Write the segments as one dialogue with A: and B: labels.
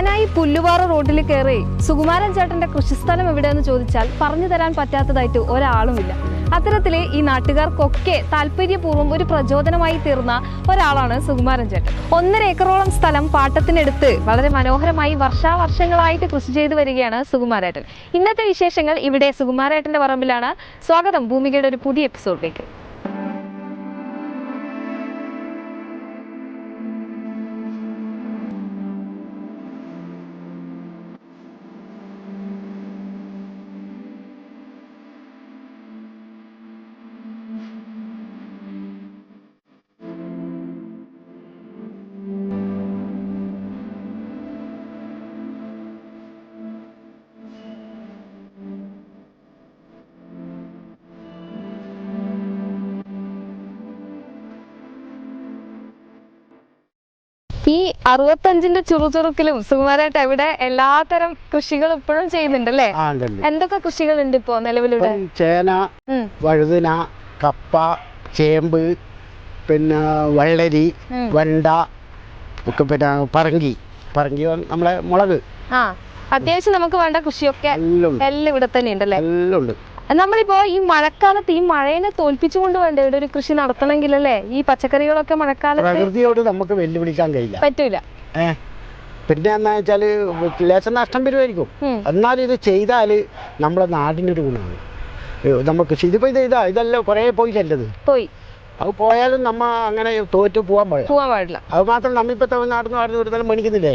A: മാനായി പുല്ലുപാറ റോഡിൽ കയറി സുകുമാരൻ ചേട്ടന്റെ കൃഷിസ്ഥലം എവിടെയെന്ന് ചോദിച്ചാൽ പറഞ്ഞു തരാൻ പറ്റാത്തതായിട്ട് ഒരാളുമില്ല. അത്തരത്തിൽ ഈ നാട്ടുകാർക്കൊക്കെ താല്പര്യപൂർവം ഒരു പ്രചോദനമായി തീർന്ന ഒരാളാണ് സുകുമാരൻ ചേട്ടൻ. ഒന്നര ഏക്കറോളം സ്ഥലം പാട്ടത്തിനെടുത്ത് വളരെ മനോഹരമായി വർഷാവർഷങ്ങളായിട്ട് കൃഷി ചെയ്തു വരികയാണ് സുകുമാരേട്ടൻ. ഇന്നത്തെ വിശേഷങ്ങൾ ഇവിടെ സുകുമാരേട്ടന്റെ പറമ്പിലാണ്. സ്വാഗതം. ഭൂമികയുടെ ഒരു പുതിയ എപ്പിസോഡിലേക്ക്. ഈ അറുപത്തഞ്ചിന്റെ ചുറുചുറുക്കിലും സുകുമാരായിട്ട് ഇവിടെ എല്ലാത്തരം കൃഷികൾ ഇപ്പോഴും ചെയ്യുന്നുണ്ട് അല്ലേ. എന്തൊക്കെ കൃഷികളുണ്ട് ഇപ്പോ
B: നിലവിലൂടെ ചേന വഴുതന കപ്പ ചേമ്പ് പിന്നെ വെള്ളരി. വെണ്ട പിന്നെ പറങ്കി. പറങ്കി നമ്മളെ മുളക്.
A: അത്യാവശ്യം നമുക്ക് വേണ്ട കൃഷിയൊക്കെ
B: എല്ലാം
A: ഇവിടെ തന്നെ ഉണ്ടല്ലേ?
B: എല്ലാം ഉണ്ട്.
A: നമ്മളിപ്പോ ഈ മഴക്കാലത്ത് ഈ മഴയെ തോൽപ്പിച്ചുകൊണ്ട് വേണ്ട ഇവിടെ ഒരു കൃഷി നടത്തണമെങ്കിൽ അല്ലേ ഈ പച്ചക്കറികളൊക്കെ മഴക്കാലത്ത്
B: പ്രകൃതിയോട് നമുക്ക് വെല്ലുവിളിക്കാൻ കഴിയില്ല.
A: പറ്റൂല.
B: പിന്നെ എന്താ വെച്ചാൽ ലേശം നഷ്ടം വരുമായിരിക്കും. എന്നാലും ഇത് ചെയ്താൽ നാടിന്റെ നാടിനൊരു ഗുണമാണ്. നമുക്ക് ഇതിപ്പോ ഇത് ഇതാ ഇതല്ല കുറേ പോയി ചെല്ലത്.
A: പോയി.
B: അത് പോയാലും നമ്മ അങ്ങനെ തോറ്റു പാടില്ല.
A: പോവാൻ പാടില്ല.
B: അത് മാത്രം നമ്മിപ്പോൾ തമിഴ്നാട്ടിൽ നിന്ന് ആടുന്ന ഒരു തരം മേടിക്കുന്നില്ലേ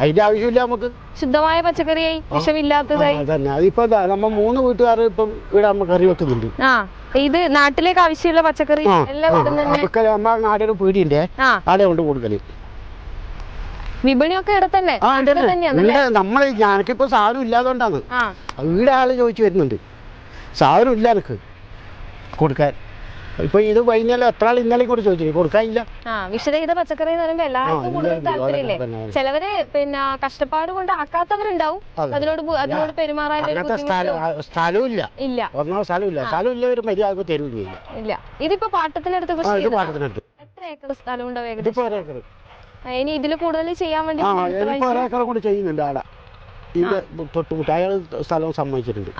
B: അതിന്റെ ആവശ്യമില്ല നമുക്ക്.
A: ശുദ്ധമായ പച്ചക്കറിയായി വിഷമില്ലാത്തതായി.
B: തന്നെ അതിപ്പോ നമ്മ മൂന്ന് വീട്ടുകാർ ഇപ്പം ഇവിടെ നമ്മ കറി വെക്കുന്നുണ്ട്.
A: ആ ഇത് നാട്ടിലേക്ക് ആവശ്യമുള്ള പച്ചക്കറി എല്ലാം
B: നമ്മ നാടൊരു പീടിയുണ്ട്. ആടെ കൊണ്ട് കൊടുക്കൽ.
A: വിപണിയൊക്കെ ഇവിടെ തന്നെ.
B: ആ ഞാനൊക്കെ സാധനം ഇവിടെ ആൾ ചോദിച്ചു വരുന്നുണ്ട്. സാധനം ഇല്ല എനിക്ക് കൊടുക്കാൻ. ഇപ്പൊ ഇത് വൈകുന്നേരം എത്ര ആൾ ഇന്നലെ കൂടി ചോദിച്ചു. കൊടുക്കാനില്ല.
A: വിഷരഹിത പച്ചക്കറി എന്ന് പറയുമ്പോ എല്ലാവർക്കും കൂടുതൽ താല്പര്യമില്ലേ? ചിലവര് പിന്നെ കഷ്ടപ്പാട് കൊണ്ട് ആക്കാത്തവരുണ്ടാവും.
B: അതെ.
A: അതിനോട് അതിനോട് പെരുമാറാൻ
B: സ്ഥലവും ഇല്ല.
A: ഇല്ല.
B: ഒന്നാം ഒരു മര്യാദയ്ക്ക്
A: ഇല്ല. ഇതിപ്പോ പാട്ടത്തിനടുത്ത് കൃഷി എത്ര ഏക്കർ സ്ഥലം ഉണ്ടാവും ഇനി ഇതിൽ കൂടുതൽ ചെയ്യാൻ വേണ്ടി
B: ഇതിപ്പോ കൊണ്ട് ചെയ്യുന്നുണ്ട് ആടെ ഇത് തൊട്ടുമുട്ട് അയാൾ സ്ഥലവും സമ്മതിച്ചിട്ടുണ്ട്.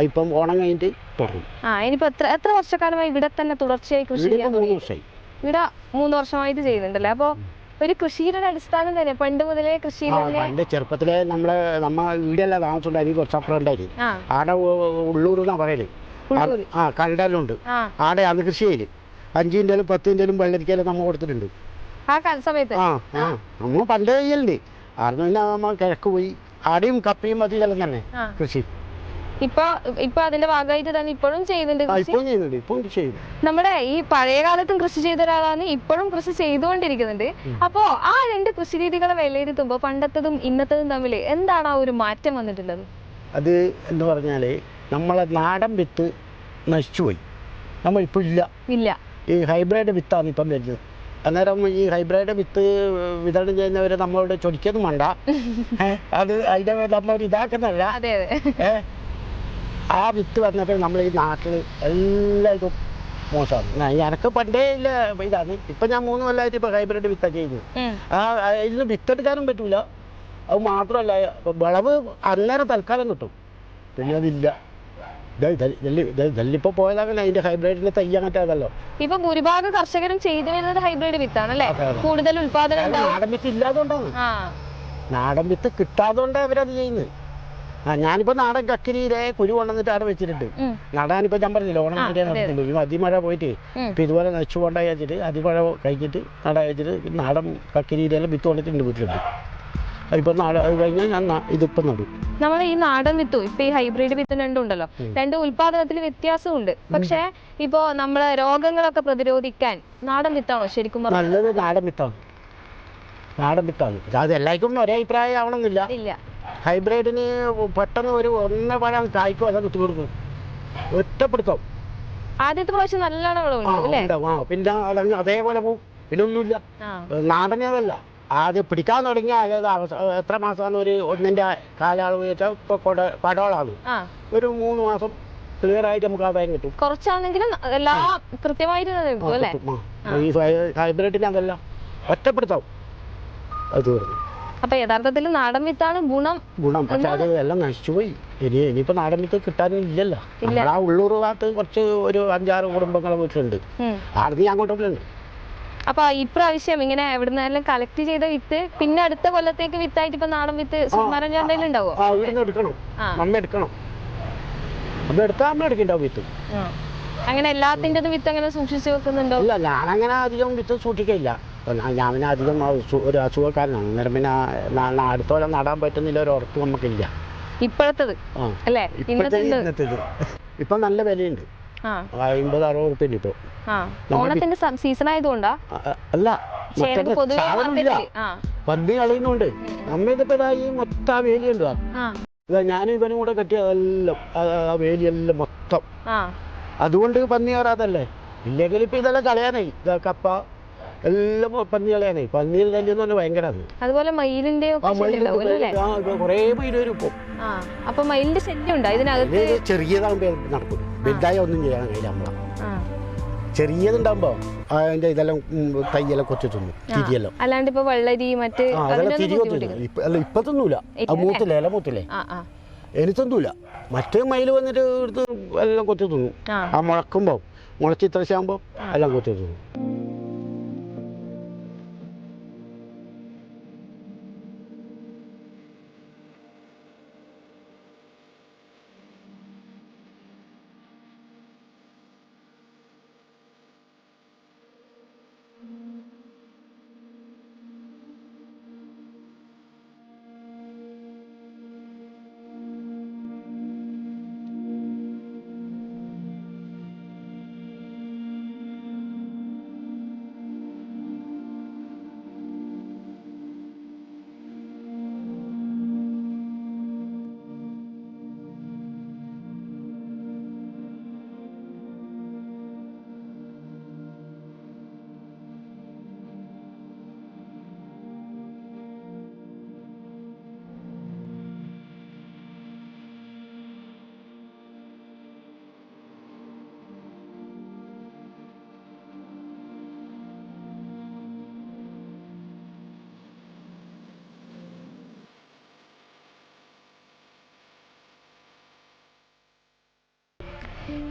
B: ഇപ്പം ഓണം കഴിഞ്ഞിട്ട് തുടങ്ങും.
A: ആ ഇനിയിപ്പോ എത്ര എത്ര വർഷക്കാലമായി ഇവിടെ തന്നെ തുടർച്ചയായി കൃഷി
B: ഇവിടെ
A: ചെയ്യാൻ
B: മൂന്ന്
A: തുടങ്ങി?
B: വർഷമായി.
A: ഇവിടെ മൂന്ന് വർഷമായിട്ട് ചെയ്യുന്നുണ്ടല്ലേ? അപ്പൊ ഒരു കൃഷിയുടെ ഒരു അടിസ്ഥാനം തന്നെ പണ്ട് മുതലേ കൃഷിയിൽ
B: ആ
A: തന്നെ
B: പണ്ട് ചെറുപ്പത്തിലെ നമ്മളെ നമ്മ വീടല്ല താമസമുണ്ടായിരുന്നു കുറച്ച് അപ്പുറം ഉണ്ടായിരുന്നു
A: ആ.
B: ആടെ ഉള്ളൂർ എന്നാ പറയൽ. ആ-
A: ഉള്ളൂര്.
B: ആ കണ്ടലുണ്ട്
A: ആ.
B: ആടെ അന്ന് കൃഷി ചെയ്യൽ. അഞ്ചിന്റെലും പത്തിന്റെലും വെള്ളരിക്കലും നമ്മ കൊടുത്തിട്ടുണ്ട്.
A: ആ കാല സമയത്ത്?
B: ആ ആ. നമ്മൾ പണ്ട് ചെയ്യലുണ്ട്. ആടുന്ന് പിന്നെ നമ്മ കിഴക്ക് പോയി ആടെയും കപ്പയും അതിലെല്ലാം തന്നെ
A: ആ.
B: കൃഷി.
A: ഇപ്പൊ ഇപ്പൊ അതിന്റെ ഭാഗമായിട്ട് തന്നെ ഇപ്പോഴും ചെയ്യുന്നുണ്ട്
B: ആ
A: കൃഷി.
B: ഇപ്പം ചെയ്യുന്നുണ്ട് ഇപ്പം കൃഷി ചെയ്യും
A: നമ്മുടെ ഈ പഴയ കാലത്തും കൃഷി ചെയ്ത ഒരാളാണ് ഇപ്പോഴും കൃഷി ചെയ്തുകൊണ്ടിരിക്കുന്നുണ്ട്. അപ്പോ ആ രണ്ട് കൃഷി രീതികളെ വിലയിരുത്തുമ്പോ പണ്ടത്തതും ഇന്നത്തതും തമ്മിൽ എന്താണ് ആ ഒരു മാറ്റം വന്നിട്ടുള്ളത്?
B: അത് എന്ന് പറഞ്ഞാൽ നമ്മളെ നാടൻ വിത്ത് നശിച്ചുപോയി നമ്മൾ ഇപ്പോൾ ഇല്ല.
A: ഇല്ല.
B: ഈ ഹൈബ്രിഡ് വിത്താണ് ഇപ്പം വരുന്നത്. അന്നേരം ഈ ഹൈബ്രിഡ് വിത്ത് വിതരണം ചെയ്യുന്നവരെ നമ്മളോട് ചൊടിക്കൊന്നും വേണ്ട. ഏ, അത് അതിന്റെ നമ്മൾ ഇതാക്കുന്നല്ല
A: അതെ അതെ.
B: ഏ, ആ വിത്ത് വന്നപ്പോൾ നമ്മൾ ഈ നാട്ടിൽ എല്ലായിടത്തും മോശമാണ്. എനക്ക് പണ്ടേ ഇല്ല ഇതാണ്. ഇപ്പം ഞാൻ മൂന്ന് കൊല്ലമായിട്ട് ഇപ്പോൾ ഹൈബ്രിഡ് വിത്താണ് ചെയ്യുന്നത്. ആ ഇതിന് വിത്തെടുക്കാനും പറ്റൂല. അത് മാത്രമല്ല വിളവ് അന്നേരം തൽക്കാലം കിട്ടും. പിന്നെ അതില്ല. ഇതെല്ലിപ്പോൾ പോയതാകല്ലേ അതിന്റെ ഹൈബ്രിഡിന്റെ തൈ അങ്ങനത്തെ അതല്ലോ
A: ഇപ്പൊ ഭൂരിഭാഗം കർഷകരും ചെയ്തു വരുന്നത് ഹൈബ്രിഡ് വിത്താണ് അല്ലേ
B: അതെ, അതെ.
A: കൂടുതൽ ഉത്പാദനം
B: നാടൻ വിത്ത്
A: ഇല്ലാതെ
B: നാടൻ വിത്ത് കിട്ടാതെ അവരത് ചെയ്യുന്നത്. ആ ഞാനിപ്പോ നാടൻ കക്കിരിയിലെ കുരു കൊണ്ടുവന്നിട്ട് അവിടെ വെച്ചിട്ടുണ്ട്. ഇപ്പൊ ഞാൻ പറഞ്ഞില്ല ഓണം. ഈ അതിമഴ പോയിട്ട് ഇപ്പൊ ഇതുപോലെ നശിച്ചു കൊണ്ടായി വെച്ചിട്ട് അതിമഴ കഴിഞ്ഞിട്ട് നടാ വെച്ചിട്ട് നാടൻ കക്കിരിയിലെല്ലാം വിത്ത് കൊണ്ടിട്ടുണ്ട് വീട്ടിലുണ്ട്. ഇപ്പൊ കഴിഞ്ഞാൽ ഞാൻ ഇതിപ്പോ നടും.
A: നമ്മൾ ഈ നാടൻ വിത്തു ഇപ്പൊ ഈ ഹൈബ്രിഡ് വിത്തും രണ്ടും ഉണ്ടല്ലോ. ഉത്പാദനത്തിൽ ഉൽപാദനത്തിൽ വ്യത്യാസമുണ്ട്. പക്ഷെ ഇപ്പോ നമ്മളെ രോഗങ്ങളൊക്കെ പ്രതിരോധിക്കാൻ നാടൻ വിത്താണോ ശരിക്കും
B: നല്ലത് നാടൻ വിത്താണ്. നാടൻ വിത്താണ്. അത് എല്ലാവർക്കും ഒരേ അഭിപ്രായം ആവണമെന്നില്ല. ഹൈബ്രിഡിന് പെട്ടെന്ന് ഒരു ഒന്ന് പഴം കായ്ക്കും അതൊക്കെ തീർന്നു. ഒറ്റപ്പെടുത്തും.
A: ആദ്യത്തെ പ്രാവശ്യം നല്ലോണം
B: പിന്നെ അതേപോലെ പോവും. പിന്നെ ഒന്നുമില്ല. നാടനതല്ല. ആദ്യം പിടിക്കാൻ തുടങ്ങിയ എത്ര മാസമാണ് ഒരു ഒന്നിന്റെ കാലയളവ് വെച്ചാൽ ഇപ്പൊ പടോളാണ് ഒരു മൂന്ന് മാസം ക്ലിയർ ആയിട്ട് നമുക്ക് ആദായം കിട്ടും.
A: കുറച്ചാണെങ്കിലും എല്ലാം കൃത്യമായിട്ട്.
B: ഈ ഹൈബ്രിഡിന് അതല്ല. ഒറ്റപ്പെടുത്താവും അത് തീർന്നു.
A: അപ്പൊ യഥാർത്ഥത്തിൽ നാടൻ വിത്താണ് ഗുണം.
B: ഗുണം. പക്ഷെ അത് എല്ലാം നശിച്ചുപോയി. ഇനി ഇനിയിപ്പോ നാടൻ വിത്ത്
A: കിട്ടാനില്ലല്ലോ
B: ആ ഉള്ളൂർ ഭാഗത്ത് കുറച്ച് ഒരു അഞ്ചാറ് കുടുംബങ്ങളെ വീട്ടിലുണ്ട്.
A: അവിടെ
B: ആടുന്ന് ഞാൻ കൊണ്ടുപോലുണ്ട്
A: അപ്പൊ ഇപ്രാവശ്യം ഇങ്ങനെ എവിടുന്നാലും കളക്ട് ചെയ്ത വിത്ത് പിന്നെ അടുത്ത കൊല്ലത്തേക്ക് വിത്തായിട്ട് ഇപ്പൊ നാടൻ വിത്ത് സുമാരം ഉണ്ടാവോ?
B: എടുക്കണം. നമ്മ എടുക്കണം. നമ്മ എടുക്കണ്ടാവും വിത്ത്.
A: അങ്ങനെ എല്ലാത്തിന്റെതും വിത്ത് അങ്ങനെ സൂക്ഷിച്ചു വെക്കുന്നുണ്ടോ?
B: ഇല്ല ഞാനങ്ങനെ അധികം വിത്ത് സൂക്ഷിക്കില്ല ഞാൻ പിന്നെ അധികം ഒരു അസുഖക്കാരനാണ് അന്നേരം പിന്നെ ന- ന- അടുത്ത കൊല്ലം നടാൻ പറ്റുന്നില്ല ഒരു ഉറപ്പ് നമുക്കില്ല
A: ഇപ്പോഴത്തത് അല്ലേ
B: ഇന്നത്തേത് ഇപ്പം നല്ല വിലയുണ്ട് അമ്പത് അറുപത്
A: ഓണത്തിന്റെ സീസൺ ആയതുകൊണ്ടാ
B: അല്ല പന്നി കളയുന്നുണ്ട്. നമ്മ ഇതിപ്പോ ഇതാ ഈ മൊത്തം ആ ഞാനും ഇവനും കൂടെ കെട്ടിയതെല്ലാം ആ വേലിയെല്ലാം മൊത്തം. അതുകൊണ്ട് പന്നി കയറാതല്ലേ ഇല്ലെങ്കിൽ ഇപ്പൊ ഇതെല്ലാം കളയാനായി. കപ്പ എല്ലാം പന്നികളെയാണ്. പന്നിയിൽ തന്നെ എന്ന് പറഞ്ഞാൽ ഭയങ്കര അത്.
A: അതുപോലെ മയിലിന്റെ
B: കുറേ മയിൽ വരും ഇപ്പൊ.
A: അപ്പൊ മയിലിന്റെ ശല്യം ഉണ്ടോ? ഇതിനകത്ത്
B: ഇത് ചെറിയതാകുമ്പോ നടക്കും. വലുതായ ഒന്നും ചെയ്യാൻ കഴിയില്ല നമ്മളെ ചെറിയതുണ്ടാകുമ്പോ അതിന്റെ ഇതെല്ലാം ഉം, കുറച്ച് തിന്നും തിരിയല്ലോ.
A: അല്ലാണ്ട് ഇപ്പൊ വെള്ളരി മറ്റ്
B: അല്ല ഇപ്പൊ തിന്നൂല. മൂത്തില്ലേ ഇല മൂത്തില്ലേ? ഇനി മറ്റേ മയിൽ വന്നിട്ട് എടുത്ത് എല്ലാം കൊത്തി തിന്നു.
A: ആ.
B: മുളക്കുമ്പോൾ മുളച്ച് ഇത്ര ശാകുമ്പോൾ എല്ലാം കൊത്തി തിന്നു.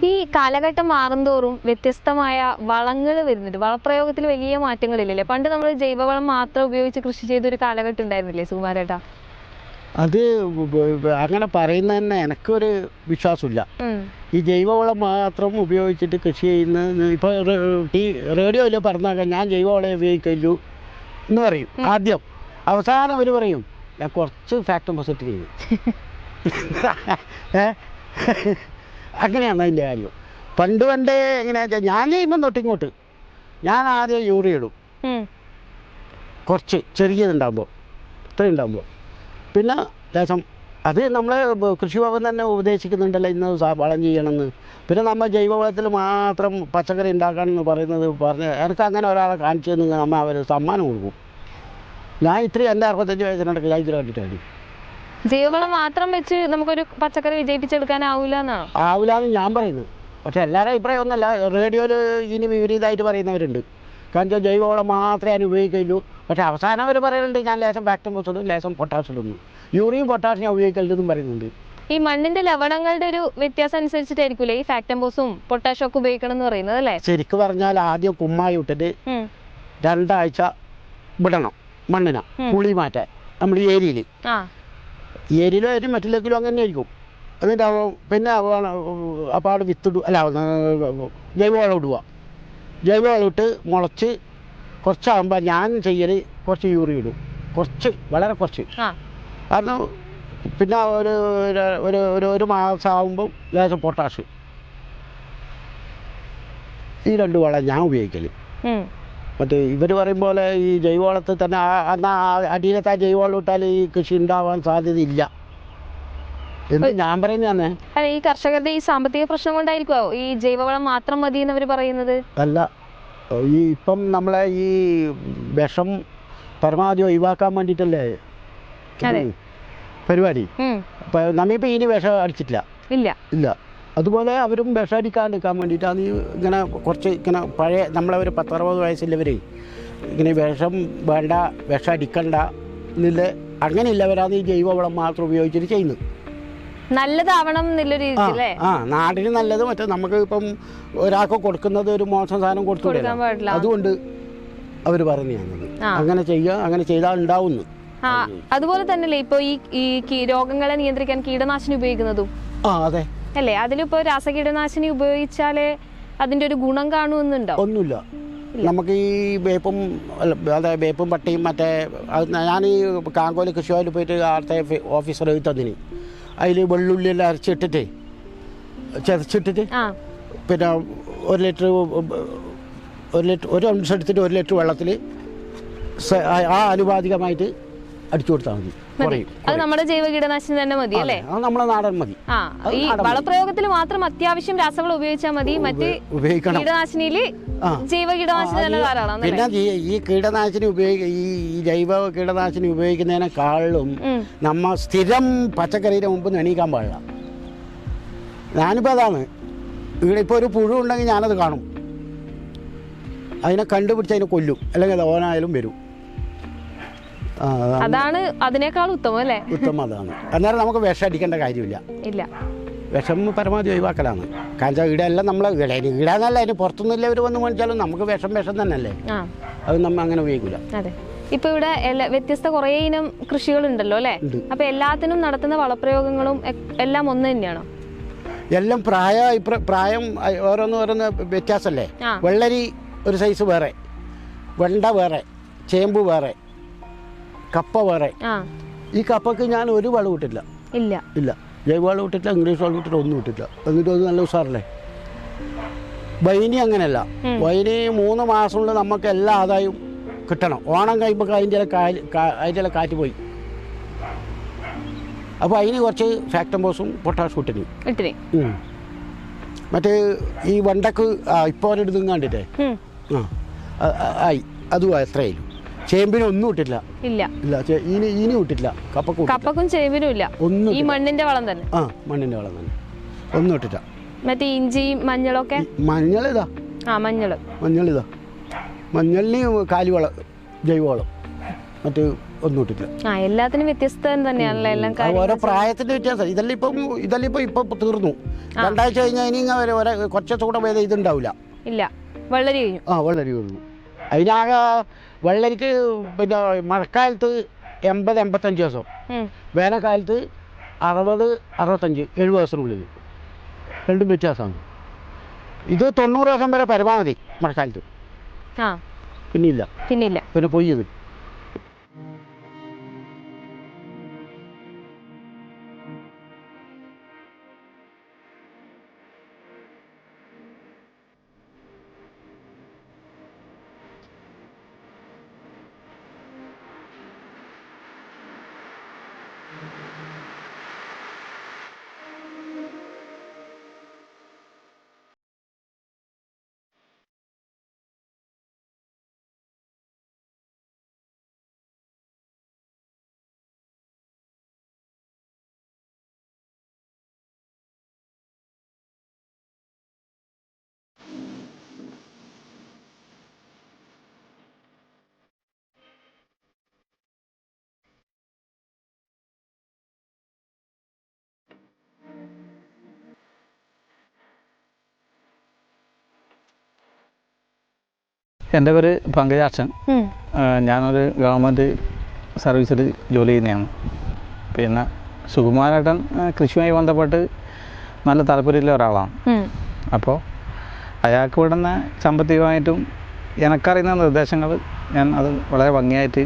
A: ഈ കാലഘട്ടം മാറുന്തോറും വ്യത്യസ്തമായ വളങ്ങൾ വരുന്നുണ്ട്. വളപ്രയോഗത്തിൽ വലിയ മാറ്റങ്ങളില്ലല്ലേ? പണ്ട് നമ്മൾ ജൈവവളം മാത്രം ഉപയോഗിച്ച് കൃഷി ചെയ്ത ഒരു കാലഘട്ടം ഉണ്ടായിരുന്നില്ലേ സുകുമാരേട്ടാ?
B: അത് അങ്ങനെ പറയുന്നത് തന്നെ എനിക്കൊരു വിശ്വാസമില്ല. ഈ ജൈവവളം മാത്രം ഉപയോഗിച്ചിട്ട് കൃഷി ചെയ്യുന്ന ഇപ്പോൾ ഈ റേഡിയോയിൽ പറഞ്ഞാൽ ഞാൻ ജൈവവളം ഉപയോഗിക്കല്ലു എന്ന് പറയും. ആദ്യം. അവസാനം അവർ പറയും ഞാൻ കുറച്ച് ഫാക്ടം പോസിറ്റ് ചെയ്യും ഏ? അങ്ങനെയാണ് അതിന്റെ കാര്യം. പണ്ട് പണ്ടേ എങ്ങനെയാ ഞാൻ ചെയ്യുമ്പോൾ തൊട്ടിങ്ങോട്ട് ഞാൻ ആദ്യം യൂറിയ ഇടും. കുറച്ച് ചെറിയതുണ്ടാകുമ്പോൾ ഇത്രയും ഉണ്ടാകുമ്പോൾ പിന്നെ ലേശം അത് നമ്മളെ കൃഷിഭവൻ തന്നെ ഉപദേശിക്കുന്നുണ്ടല്ലോ ഇന്ന് വളം ചെയ്യണമെന്ന്. പിന്നെ നമ്മൾ ജൈവവളത്തിൽ മാത്രം പച്ചക്കറി ഉണ്ടാക്കാനെന്ന് പറയുന്നത് പറഞ്ഞ് എനിക്ക് അങ്ങനെ ഒരാളെ കാണിച്ചു തന്നെ നമ്മൾ അവർ സമ്മാനം കൊടുക്കും. ഞാൻ ഇത്രയും എന്റെ അറുപത്തഞ്ച് വയസ്സിനിടയ്ക്ക് ഞാൻ ഇത്ര കണ്ടിട്ടാണ്
A: ജൈവവളം മാത്രം വെച്ച് നമുക്കൊരു പച്ചക്കറി വിജയിപ്പിച്ചെടുക്കാനാവൂല എന്നാണോ
B: ആവില്ലാന്ന് ഞാൻ പറയുന്നു. പക്ഷെ എല്ലാവരും അഭിപ്രായം ഒന്നല്ല. റേഡിയോയിൽ ഇതിന് വിപരീതമായിട്ട് പറയുന്നവരുണ്ട്. കാരണം വെച്ചാൽ ജൈവവളം മാത്രമേ ഞാൻ ഉപയോഗിക്കുള്ളൂ. പക്ഷെ അവസാനം അവർ പറയുന്നുണ്ട് ഞാൻ ലേശം ബാക്ടം ഇടും ലേശം പൊട്ടാസ് ഇടുന്നു. യൂറിയും പൊട്ടാസ് ഞാൻ ഉപയോഗിക്കരുതെന്നും പറയുന്നുണ്ട്.
A: ഈ മണ്ണിന്റെ ലവണങ്ങളുടെ ഒരു വ്യത്യാസം അനുസരിച്ചിട്ടായിരിക്കൂലേ ഈ ഫാക്ടംബോസും പൊട്ടാഷും ഒക്കെ ഉപയോഗിക്കണം എന്ന് പറയുന്നത് അല്ലേ?
B: ശരിക്കും പറഞ്ഞാൽ ആദ്യം കുമ്മായി ഇട്ടിട്ട്
A: ഉം.
B: രണ്ടാഴ്ച വിടണം മണ്ണിന. പുളി മാറ്റാൻ. നമ്മുടെ ഏരിയയിൽ
A: ആ.
B: ഏരിയയിലും മറ്റിലേക്കിലും അങ്ങനെ ആയിരിക്കും. എന്നിട്ട് പിന്നെ അപ്പോൾ അവിടെ വിത്തിടും അല്ല ജൈവവളം ഇടുക. ജൈവവളം ഇട്ട് മുളച്ച് കുറച്ചാകുമ്പോൾ ഞാൻ ചെയ്യൽ കുറച്ച് യൂറിയ ഇടും. കുറച്ച് വളരെ കുറച്ച്. കാരണം പിന്നെ ഒരു ഒരു- ഒരു ഒരു മാസമാകുമ്പം മാസം ആകുമ്പം ലേശം പൊട്ടാഷ്. ഈ രണ്ട് വളം ഞാൻ ഉപയോഗിക്കൽ. മറ്റേ ഇവർ പറയും പോലെ ഈ ജൈവവളത്തിൽ തന്നെ ആ- എന്നാ ആ അടിയിലത്തെ ആ ജൈവവളം ഇട്ടാൽ ഈ കൃഷി ഉണ്ടാവാൻ സാധ്യതയില്ല. എന്ന് ഞാൻ പറയുന്നതന്നെ
A: അല്ല ഈ കർഷകരുടെ ഈ സാമ്പത്തിക പ്രശ്നം കൊണ്ടായിരിക്കുമോ ഈ ജൈവവളം മാത്രം മതി എന്നവർ പറയുന്നത്?
B: അല്ല ഈ ഇപ്പം നമ്മളെ ഈ വിഷം പരമാവധി ഒഴിവാക്കാൻ വേണ്ടിയിട്ടല്ലേ പരിപാടി. അപ്പം നമ്മിപ്പോൾ ഇനി വിഷം അടിച്ചിട്ടില്ല.
A: ഇല്ല.
B: ഇല്ല. അതുപോലെ അവരും വിഷം അടിക്കാണ്ടിരിക്കാൻ വേണ്ടിയിട്ടാണ് ഈ ഇങ്ങനെ കുറച്ച് ഇങ്ങനെ പഴയ നമ്മളെ ഒരു പത്തറുപത് വയസ്സുള്ളവർ ഇങ്ങനെ വിഷം വേണ്ട വിഷം അടിക്കണ്ട എന്നില്ല അങ്ങനെയുള്ളവരാണ് ഈ ജൈവവളം മാത്രം ഉപയോഗിച്ചിട്ട് ചെയ്യുന്നത്.
A: നല്ലതാവണം
B: ആ, നാടിന് നല്ലത് മറ്റേ നമുക്ക് ഇപ്പം ഒരാൾക്ക് കൊടുക്കുന്നത് ഒരു മോശം സാധനം കൊടുത്തു. അതുകൊണ്ട് അവർ പറഞ്ഞത്
A: ആ.
B: അങ്ങനെ ചെയ്യുക അങ്ങനെ ചെയ്താൽ ഉണ്ടാവുന്നു.
A: അതുപോലെ തന്നെ ഇപ്പൊ ഈ രോഗങ്ങളെ നിയന്ത്രിക്കാൻ കീടനാശിനി ഉപയോഗിക്കുന്നതും?
B: ആ അതെ.
A: അല്ലേ? അതിലിപ്പോ രാസകീടനാശിനി ഉപയോഗിച്ചാലേ അതിന്റെ ഒരു ഗുണം കാണുമെന്നുണ്ടോ
B: ഒന്നുമില്ല. നമുക്ക് ഈ വേപ്പും അല്ല, അതെ വേപ്പും പട്ടിയും മറ്റേ ഞാൻ ഈ കാങ്കോലി കൃഷിയോയിൽ പോയിട്ട് അവിടുത്തെ ഓഫീസർ എഴുതി തന്നിന്. അതിൽ വെള്ളുള്ളി എല്ലാം അരച്ചിട്ടിട്ട് ചതച്ചിട്ടിട്ട് പിന്നെ ഒരു ലിറ്റർ ഒരു ലിറ്റർ ഒരു അംശം എടുത്തിട്ട് ഒരു ലിറ്റർ വെള്ളത്തിൽ ആ അനുപാതികമായിട്ട് അടിച്ചു കൊടുത്താൽ മതി. കുറയും
A: അത് നമ്മുടെ ജൈവ കീടനാശിനി തന്നെ മതി അല്ലേ?
B: അത് നമ്മുടെ നാടൻ മതി.
A: ആ ഈ വളപ്രയോഗത്തിൽ മാത്രം അത്യാവശ്യം രാസവളം ഉപയോഗിച്ചാൽ മതി. മറ്റ്
B: ഉപയോഗിക്കണം.
A: കീടനാശിനിയിൽ
B: ആ.
A: ജൈവ കീടനാശിനി തന്നെ ധാരാളം
B: പിന്നെ ഈ- ഈ കീടനാശിനി ഉപയോഗി ഈ ഈ ജൈവ കീടനാശിനി ഉപയോഗിക്കുന്നതിനേക്കാളും. നമ്മ സ്ഥിരം പച്ചക്കറിയുടെ മുമ്പ് നെണീക്കാൻ പാടില്ല. ഞാനിപ്പോൾ അതാണ്. ഇവിടെ ഇപ്പോൾ ഒരു പുഴു ഉണ്ടെങ്കിൽ ഞാനത് കാണും. അതിനെ കണ്ടുപിടിച്ച് അതിനെ കൊല്ലും. അല്ലെങ്കിൽ അത് ഓനായാലും വരും. അതാണ്
A: അതിനേക്കാൾ ഉത്തമം അല്ലേ?
B: ഉത്തമം അതാണ്. അന്നേരം നമുക്ക് വിഷം അടിക്കേണ്ട കാര്യമില്ല.
A: ഇല്ല.
B: വിഷം പരമാവധി ഒഴിവാക്കലാണ്. കാരണം ഇവിടെ എല്ലാം നമ്മൾ ഇവിടെ ഈടാന്നല്ല അതിന് പുറത്തുനിന്നില്ല ഇവർ വന്ന് മേടിച്ചാലും നമുക്ക് വിഷം വിഷം തന്നെയല്ലേ? അത് നമ്മൾ അങ്ങനെ ഉപയോഗിക്കില്ല
A: അതെ. ഇപ്പൊ ഇവിടെ വ്യത്യസ്ത കുറേ ഇനം കൃഷികളുണ്ടല്ലോ അല്ലേ. അപ്പൊ എല്ലാത്തിനും നടത്തുന്ന വളപ്രയോഗങ്ങളും എല്ലാം ഒന്ന് തന്നെയാണോ?
B: എല്ലാം പ്രായ പ്രായം ഓരോന്ന് ഓരോന്ന് വ്യത്യാസമല്ലേ? വെള്ളരി ഒരു സൈസ് വേറെ. വെണ്ട വേറെ. ചേമ്പ് വേറെ. കപ്പ വേറെ. ഈ കപ്പക്ക് ഞാൻ ഒരു വളം ഇട്ടില്ല
A: ഇല്ല.
B: ഇല്ല. ജൈവ വളം ഇട്ടില്ല ഇംഗ്ലീഷ് വളം ഇട്ടില്ല ഒന്നും ഇട്ടില്ല എന്നിട്ട് അത് നല്ല ഉഷാറല്ലേ? വൈനി അങ്ങനെയല്ല. വൈനി മൂന്ന് മാസം കൊണ്ട് നമുക്ക് എല്ലാ ആദായവും കിട്ടണം. ഓണം കഴിയുമ്പോൾ അതിന്റെ അതിന്റെ കാറ്റ് പോയി. അപ്പോൾ അതിന് കുറച്ച് ഫാക്ടംബോസും പൊട്ടാഷും ഇട്ടിന്.
A: ഇട്ടിരി
B: ഉം. മറ്റേ ഈ വണ്ടക്ക് ഇപ്പോൾ ഒരിടത്തും കണ്ടിട്ടേ ആ- ആയി. അതും എത്രയായാലും ചേമ്പിന് ഒന്നും ഇട്ടില്ല
A: ഇല്ല.
B: ഇല്ല ഇനി ഇനി ഇട്ടില്ല കപ്പക്കും.
A: കപ്പക്കും ചേമ്പിനും ഇല്ല.
B: ഒന്നും
A: ഈ മണ്ണിന്റെ വളം തന്നെ.
B: ആ മണ്ണിന്റെ വളം തന്നെ. ഒന്നും ഇട്ടില്ല
A: മറ്റേ ഇഞ്ചിയും മഞ്ഞളൊക്കെ?
B: ഇതാ.
A: ആ മഞ്ഞൾ.
B: ഇതാ. മഞ്ഞളിന് കാലിവളം ജൈവവളം മറ്റേ ഒന്നും ഇട്ടില്ല
A: ആ എല്ലാത്തിനും വ്യത്യസ്തം തന്നെയാണല്ലോ. എല്ലാം
B: ഓരോ പ്രായത്തിന്റെ വ്യത്യാസം. ഇതെല്ലാം ഇപ്പം ഇതെല്ലാം ഇപ്പം ഇപ്പം തീർന്നു. രണ്ടാഴ്ച കഴിഞ്ഞാൽ ഇനി കുറച്ച് കൂടെ വേദം ഇതുണ്ടാവില്ല
A: ഇല്ല. വെള്ളരി കഴിഞ്ഞു.
B: ആ വെള്ളരി ഉള്ളൂ അതിനാകെ വെള്ളരിക്ക് പിന്നെ മഴക്കാലത്ത് എൺപത് എൺപത്തഞ്ച് ദിവസം. വേനൽക്കാലത്ത് അറുപത് അറുപത്തഞ്ച് എഴുപത് ദിവസത്തിനുള്ളിൽ. രണ്ടും വ്യത്യാസമാണ്. ഇത് തൊണ്ണൂറ് ദിവസം വരെ പരമാവധി മഴക്കാലത്ത്. പിന്നെ ഇല്ല
A: പിന്നില്ല.
B: പിന്നെ പൊയ്യത്
C: എന്റെ പേര് പങ്കജാക്ഷൻ ഞാനൊരു ഗവൺമെന്റ് സർവീസിൽ ജോലി ചെയ്യുന്നതാണ്. പിന്നെ സുകുമാരേട്ടൻ കൃഷിയുമായി ബന്ധപ്പെട്ട് നല്ല താല്പര്യമുള്ള ഒരാളാണ്. അപ്പോൾ അയാൾക്ക് വിടുന്ന സാമ്പത്തികമായിട്ടും എനക്കറിയുന്ന നിർദ്ദേശങ്ങൾ ഞാൻ അത് വളരെ ഭംഗിയായിട്ട്